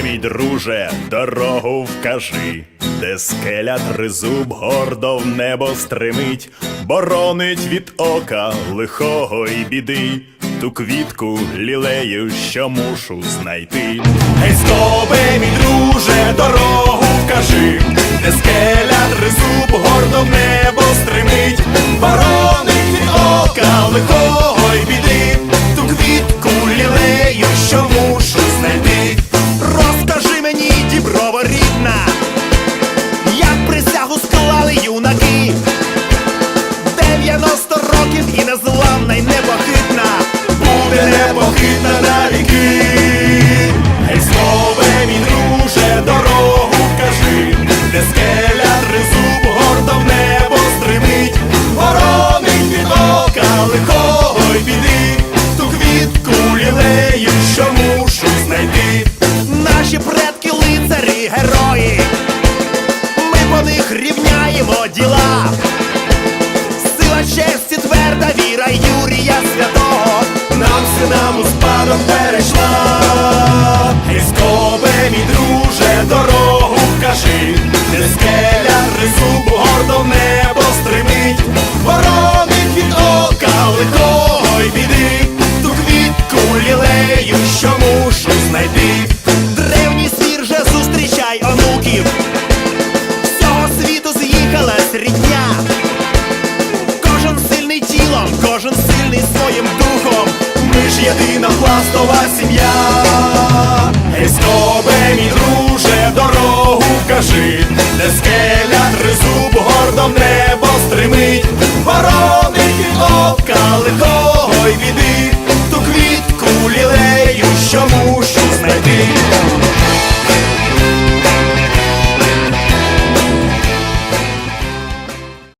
друже, дорогу вкажи, де скеля тризуб гордо в небо стримить, боронить від ока лихого й біди, ту квітку лілею, що мушу знайти. Гей, скобе, мій друже, дорогу вкажи, де скеля 90 років і незламна й непохитна, буде непохитна на віки. Гей, слове, мій друже, дорогу вкажи, де скеля тризуб гордо в небо боронить від ока лихого й біди, ту лілею, що мушу знайти. Наші предки лицарі, герої, ми по них рівняємо діла. Честі, тверда віра Юрія Святого нам синам у спадок перейшла. І скобе, мій друже, дорогу вкажи, де скеля тризуб гордо в небо стримить, боронить від ока лихого й біди, ту квітку лілею, що мушу знайти. Кожен сильний своїм духом. Ми ж єдина пластова сім'я. Ей, скобе, мій друже, дорогу кажи, де скеля тризуб гордо в небо стримить, Воронить від ока лихого й біди.